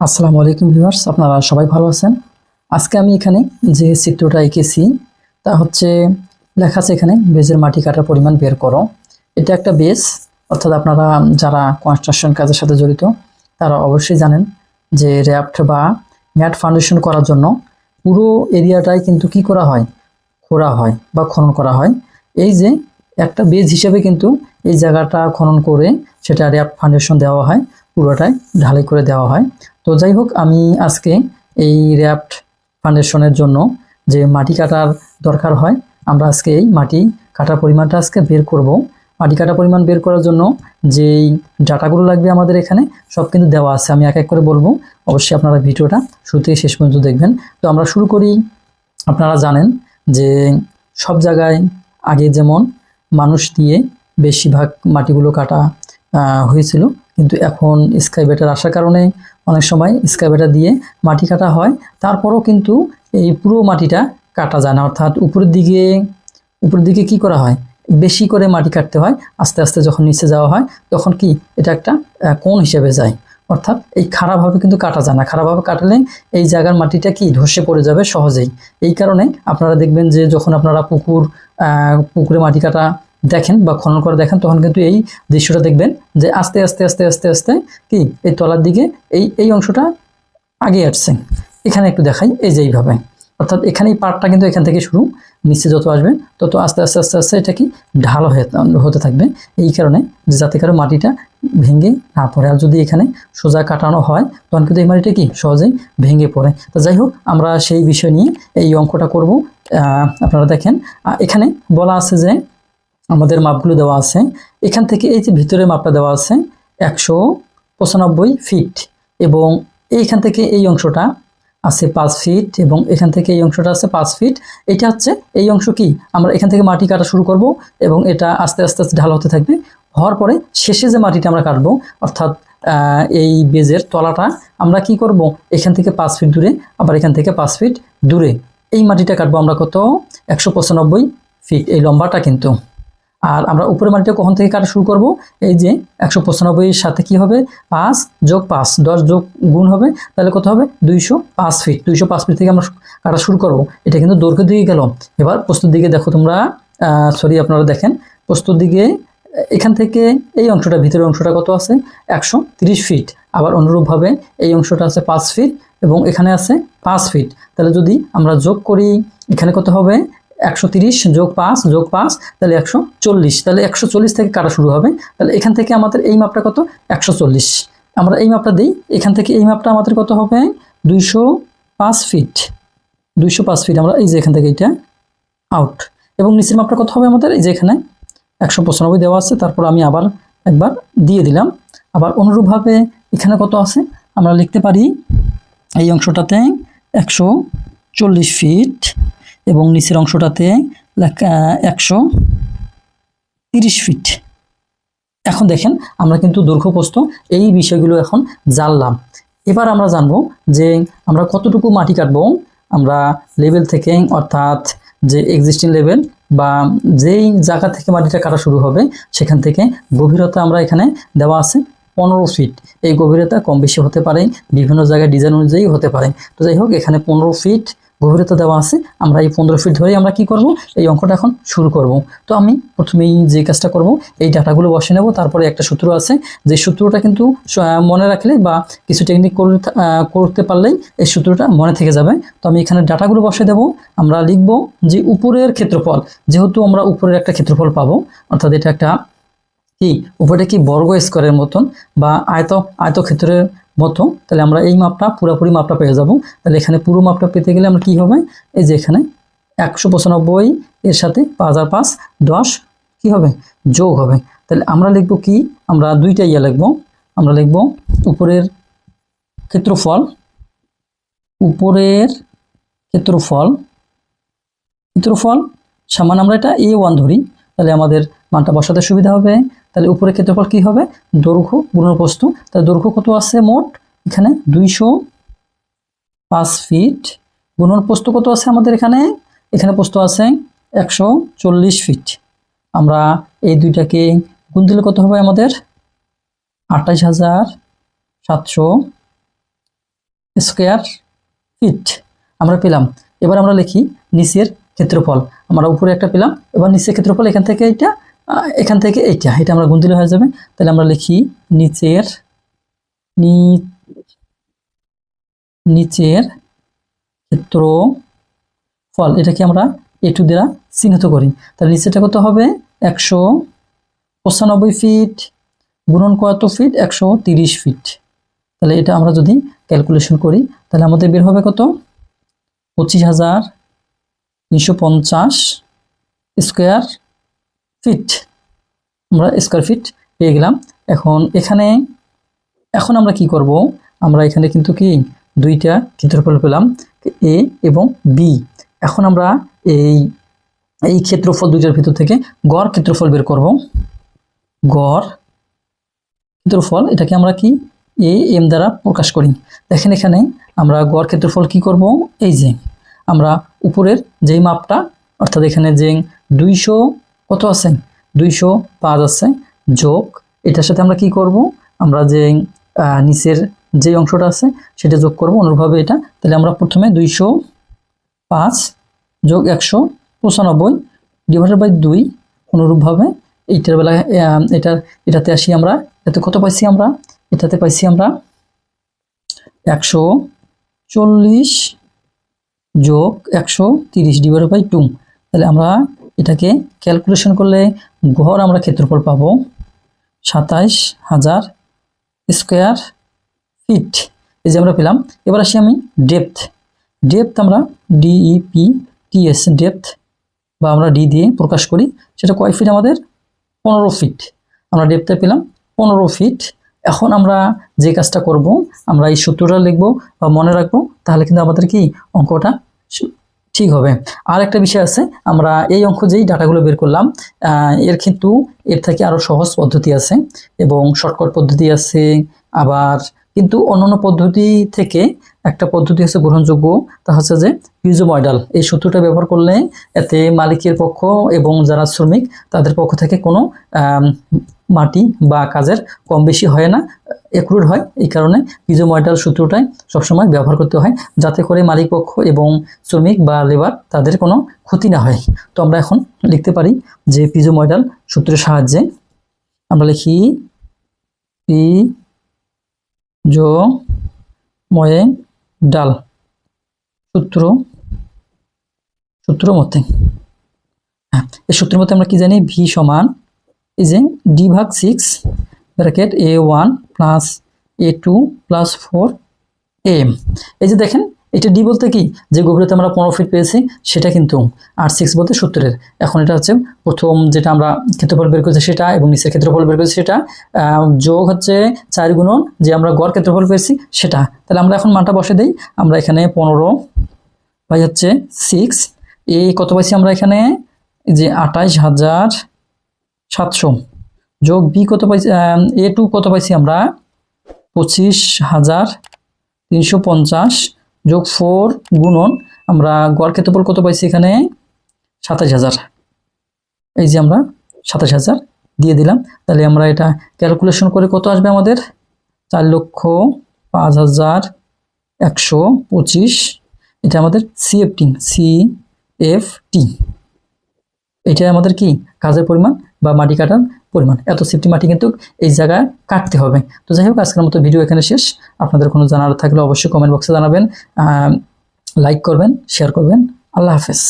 আসসালামু আলাইকুম ভিউয়ার্স, আপনারা সবাই ভালো আছেন? আজকে আমি এখানে যে চিত্রটা এঁকেছি, তা হচ্ছে লেখা আছে এখানে, বেজের মাটি কাটার পরিমাণ বের করো। এটা একটা বেজ, অর্থাৎ আপনারা যারা কনস্ট্রাকশন কাজের সাথে জড়িত, তারা অবশ্যই জানেন যে র্যাফট বা ম্যাট ফাউন্ডেশন করার জন্য পুরো এরিয়াটাই কিন্তু কি করা হয়? খোঁড়া হয় বা খনন করা হয়। এই যে একটা বেজ হিসেবে কিন্তু এই জায়গাটা খনন করে সেটা র্যাপ ফাউন্ডেশন দেওয়া হয়। পুরোটাই ঢালাই করে দেওয়া হয়। তো যাই হোক, আমি আজকে এই র্যাপ্ট ফাউন্ডেশনের জন্য যে মাটি কাটার দরকার হয়, আমরা আজকে এই মাটি কাটার পরিমাণটা আজকে বের করব। মাটি কাটার পরিমাণ বের করার জন্য যেই ডাটাগুলো লাগবে আমাদের এখানে, সব কিন্তু দেওয়া আছে। আমি এক এক করে বলব। অবশ্যই আপনারা ভিডিওটা শুরু থেকে শেষ পর্যন্ত দেখবেন। তো আমরা শুরু করি। আপনারা জানেন যে সব জায়গায় আগে যেমন মানুষ দিয়ে বেশিরভাগ মাটিগুলো কাটা হয়েছিল কিন্তু এখন স্কাইবেটার আসার কারণে অনেক সময় স্কাইবেটার দিয়ে মাটি কাটা হয়। তারপরও কিন্তু এই পুরো মাটিটা কাটা যায় না। অর্থাৎ উপরের দিকে উপরের দিকে কি করা হয়? বেশি করে মাটি কাটতে হয়। আস্তে আস্তে যখন নিচে যাওয়া হয়, তখন কি এটা একটা কোণ হিসেবে যায়। অর্থাৎ এই খারাপভাবে কিন্তু কাটা যায় না। খারাপভাবে কাটলে এই জায়গার মাটিটা কি ধসে পড়ে যাবে সহজেই। এই কারণে আপনারা দেখবেন যে যখন আপনারা পুকুর পুকুরে মাটি কাটা দেখেন বা খনন করে দেখেন, তখন কিন্তু এই দৃশ্যটা দেখবেন যে আস্তে আস্তে আস্তে আস্তে আস্তে কি এই তলার দিকে এই এই অংশটা আগে আসছে। এখানে একটু দেখাই, এই যে এইভাবে। অর্থাৎ এখানে এই পার্টটা কিন্তু এখান থেকে শুরু, নিচে যত আসবে তত আস্তে আস্তে আস্তে আস্তে এটা কি ঢাল হয়ে, হতে থাকবে। এই কারণে যে যাতে কারও মাটিটা ভেঙে না পড়ে। আর যদি এখানে সোজা কাটানো হয়, তখন কিন্তু এই মাটিটা কি সহজেই ভেঙে পড়ে। তো যাই হোক, আমরা সেই বিষয় নিয়ে এই অঙ্কটা করব। আপনারা দেখেন এখানে বলা আছে যে আমাদের মাপগুলো দেওয়া আছে। এখান থেকে এই যে ভিতরে মাপটা দেওয়া আছে, একশো পঁচানব্বই ফিট এবং এইখান থেকে এই অংশটা আছে পাঁচ ফিট এবং এখান থেকে এই অংশটা আছে পাঁচ ফিট। এটা হচ্ছে এই অংশ কি? আমরা এখান থেকে মাটি কাটা শুরু করব এবং এটা আস্তে আস্তে আস্তে ঢাল হতে থাকবে। হওয়ার পরে শেষে যে মাটিটা আমরা কাটবো, অর্থাৎ এই বেজের তলাটা, আমরা কি করব? এখান থেকে পাঁচ ফিট দূরে, আবার এখান থেকে পাঁচ ফিট দূরে। এই মাটিটা কাটবো আমরা কত? একশো পঁচানব্বই ফিট। এই লম্বাটা কিন্তু আর আমরা উপরের মাটিটা কখন থেকে কাটা শুরু করব? এই যে একশো পঁচানব্বইয়ের সাথে কি হবে? পাঁচ যোগ পাঁচ, দশ যোগ গুণ হবে, তাহলে কত হবে? দুইশো পাঁচ ফিট। দুইশো পাঁচ ফিট থেকে আমরা কাটা শুরু করব। এটা কিন্তু দৈর্ঘ্য দিকে গেল। এবার প্রস্তুত দিকে দেখো তোমরা সরি, আপনারা দেখেন। প্রস্তুত দিকে এখান থেকে এই অংশটা, ভিতরের অংশটা কত আছে? একশো তিরিশ ফিট। আবার অনুরূপভাবে এই অংশটা আছে পাঁচ ফিট এবং এখানে আছে পাঁচ ফিট। তাহলে যদি আমরা যোগ করি, এখানে কত হবে? একশো তিরিশ যোগ পাঁচ যোগ পাঁচ, তাহলে একশো চল্লিশ। তাহলে একশো চল্লিশ থেকে কাটা শুরু হবে। তাহলে এখান থেকে আমাদের এই মাপটা কত? একশো চল্লিশ। আমরা এই মাপটা দিই। এখান থেকে এই মাপটা আমাদের কত হবে? দুইশো পাঁচ ফিট দুইশো পাঁচ ফিট আমরা এই যে এখান থেকে এটা আউট এবং নিচের মাপটা কত হবে আমাদের? এই যে এখানে একশো পঁচানব্বই দেওয়া আছে। তারপর আমি আবার একবার দিয়ে দিলাম। আবার অনুরূপভাবে এখানে কত আছে? আমরা লিখতে পারি এই অংশটাতে একশো চল্লিশ ফিট এবং নিচের অংশটাতে একশো তিরিশ ফিট। এখন দেখেন, আমরা কিন্তু দৈর্ঘ্যপ্রস্থ, এই বিষয়গুলো এখন জানলাম। এবার আমরা জানব যে আমরা কতটুকু মাটি কাটবো, আমরা লেভেল থেকে, অর্থাৎ যে এক্সিস্টিং লেভেল বা যেই জায়গা থেকে মাটিটা কাটা শুরু হবে, সেখান থেকে গভীরতা আমরা এখানে দেওয়া আছে পনেরো ফিট। এই গভীরতা কম বেশি হতে পারে, বিভিন্ন জায়গায় ডিজাইন অনুযায়ী হতে পারে। তো যাই হোক, এখানে পনেরো ফিট গভীরতা দেওয়া আছে, আমরা এই পনেরো ফিট ধরেই আমরা কি করব? এই অঙ্কটা এখন শুরু করব। তো আমি প্রথমেই যে কাজটা করব, এই ডাটাগুলো বসে নেব, তারপরে একটা সূত্র আছে। যে সূত্রটা কিন্তু মনে রাখলে বা কিছু টেকনিক করতে পারলেই এই সূত্রটা মনে থেকে যাবে। তো আমি এখানে ডাটাগুলো বসে দেব। আমরা লিখব যে উপরের ক্ষেত্রফল, যেহেতু আমরা উপরের একটা ক্ষেত্রফল পাবো, অর্থাৎ এটা একটা কি উপরে কি বর্গ স্কোয়ারের মতন বা আয়ত, আয়তক্ষেত্রের মতো তাহলে আমরা এই মাপটা, পুরোপুরি মাপটা পেয়ে যাব। তাহলে এখানে পুরো মাপটা পেতে গেলে আমরা কি হবে? এই যে এখানে একশো পঁচানব্বই, এর সাথে পাঁচ আর পাঁচ, দশ, কি হবে? যোগ হবে। তাহলে আমরা লিখব কি? আমরা দুইটা ইয়া লিখব। আমরা লিখব উপরের ক্ষেত্রফল উপরের ক্ষেত্রফল ক্ষেত্রফল সামান আমরা এটা এ ওয়ান ধরি। তাহলে আমাদের মানটা বসাতে সুবিধা হবে। তাহলে উপরে ক্ষেত্রফল কি হবে? দৈর্ঘ্য গুণন প্রস্থ তাহলে দৈর্ঘ্য কত আছে মোট? এখানে দুইশো পাঁচ ফিট। গুণন কত আছে আমাদের এখানে? এখানে প্রস্থ আছে একশো চল্লিশ ফিট। আমরা এই দুইটাকে গুণ দিলে কত হবে আমাদের? আঠাশ হাজার সাতশো স্কোয়ার ফিট। আমরা পেলাম। এবার আমরা লিখি নিচের ক্ষেত্রফল। আমরা উপরে একটা পেলাম। এবার নিচের ক্ষেত্রফল এখান থেকে আহ, এখান থেকে এইটা, এটা আমরা গুণ দিলে হয়ে যাবে। তাহলে আমরা লিখি নিচের নিচের নিচের ক্ষেত্রফল এটাকে আমরা এ টু দ্বারা চিহ্নিত করি। তাহলে নিচেটা কত হবে? একশো পঁচানব্বই ফিট গুণন কত ফিট একশো তিরিশ ফিট তাহলে এটা আমরা যদি ক্যালকুলেশন করি, তাহলে আমাদের বের হবে কত? পঁচিশ হাজার তিনশো পঞ্চাশ স্কোয়ার ফিট। আমরা স্কোয়ার ফিট পেয়ে গেলাম। এখন এখানে, এখন আমরা কি করব? আমরা এখানে কিন্তু কি? দুইটা ক্ষেত্রফল পেলাম। এ এবং বি। এখন আমরা এই এই ক্ষেত্রফল দুইটার ভিতর থেকে গড় ক্ষেত্রফল বের করব। গড় ক্ষেত্রফল, এটাকে আমরা কি? এ, এম দ্বারা প্রকাশ করি। দেখেন এখানে আমরা গড় ক্ষেত্রফল কি করব? এই যে, আমরা উপরের যেই মাপটা, অর্থাৎ এখানে যে দুইশো কত আছে? দুইশো পাঁচ আছে। যোগ এটার সাথে আমরা কি করব? আমরা যে নিচের যে অংশটা আছে সেটা যোগ করব অনুরূপভাবে এটা। তাহলে আমরা প্রথমে দুইশো পাঁচ যোগ একশো পঁচানব্বই ডিভাইডেড বাই দুই অনুরূপভাবে এইটার আহ, এটার এটাতে আসি আমরা। এটাতে কত পাইছি আমরা? এটাতে পাইছি আমরা একশো চল্লিশ যোগ একশো তিরিশ ডিভাইডেড বাই টু তাহলে আমরা এটাকে ক্যালকুলেশন করলে ঘর আমরা ক্ষেত্রফল পাবো সাতাইশ হাজার স্কোয়ার ফিট এই যে আমরা পেলাম। এবার আসি আমি ডেপথ ডেপথ আমরা ডিইপি টিএস ডেপথ বা আমরা ডি দিয়ে প্রকাশ করি। সেটা কয় ফিট আমাদের? পনেরো ফিট আমরা ডেপথে পেলাম পনেরো ফিট এখন আমরা যে কাজটা করব, আমরা এই সূত্রটা লিখব বা মনে রাখব, তাহলে কিন্তু আমাদের কি অঙ্কটা ঠিক হবে। আর একটা বিষয় আছে, আমরা এই অঙ্ক যেই ডাটাগুলো বের করলাম এর কিন্তু এর থেকে আরও সহজ পদ্ধতি আছে এবং শর্টকাট পদ্ধতি আছে, আবার কিন্তু অন্যান্য পদ্ধতি থেকে একটা পদ্ধতি হচ্ছে গ্রহণযোগ্য, তা হচ্ছে যে পিউজো মডেল এই সূত্রটা ব্যবহার করলে এতে মালিকের পক্ষ এবং যারা শ্রমিক, তাদের পক্ষ থেকে কোনো মাটি বা কাজের কম বেশি হয় না একুরেট হয়, এই কারণে পিজো মডেল সূত্রটাই সবসময় ব্যবহার করতে হয় যাতে করে মালিক পক্ষ এবং শ্রমিক বা লেবার তাদের কোনো ক্ষতি না হয়। তো আমরা এখন লিখতে পারি যে পিজো মডেল সূত্রের সাহায্যে আমরা লিখি পি জো ময়ে ডাল সূত্র সূত্র মতে। হ্যাঁ এই সূত্রের মতে আমরা কি জানি? ভি সমান এই যে ডি ভাগ six bracket a one plus a two plus four M এই যে দেখেন, এটা ডি বলতে কি? যে গভীরতা আমরা পনেরো ফিট পেয়েছি, সেটা কিন্তু আর সিক্স বলতে সত্তরের। এখন এটা হচ্ছে প্রথম যেটা আমরা ক্ষেত্রফল বের করেছি সেটা এবং নিচের ক্ষেত্রফল বের করেছি সেটা যোগ হচ্ছে চার গুণন যে আমরা গড় ক্ষেত্রফল পেয়েছি সেটা। তাহলে আমরা এখন মানটা বসে দিই। আমরা এখানে পনেরো বাই হচ্ছে সিক্স এই কত পাইছি আমরা এখানে? যে আঠাইশ হাজার সাতশো। যোগ বি কত পাইছি এ টু কত পাইছি আমরা? পঁচিশ হাজার তিনশো পঞ্চাশ যোগ ফোর গুণন আমরা গড় ক্ষেত্রফল কত পাইছি এখানে? সাতাশ হাজার। এই যে আমরা সাতাশ হাজার দিয়ে দিলাম। তাহলে আমরা এটা ক্যালকুলেশন করে কত আসবে আমাদের? চার লক্ষ পাঁচ হাজার একশো পঁচিশ। এটা আমাদের সিএফটি টি এটা আমাদের কি? কাজের পরিমাণ বা মাটি কাটার পরিমাণ। এত সেফটি মাটি কিন্তু এই জায়গায় কাটতে হবে। তো যাই হোক, আজকের মতো ভিডিও এখানে শেষ। আপনাদের কোনো জানার থাকলে অবশ্যই কমেন্ট বক্সে জানাবেন। লাইক করবেন শেয়ার করবেন। আল্লাহ হাফেজ।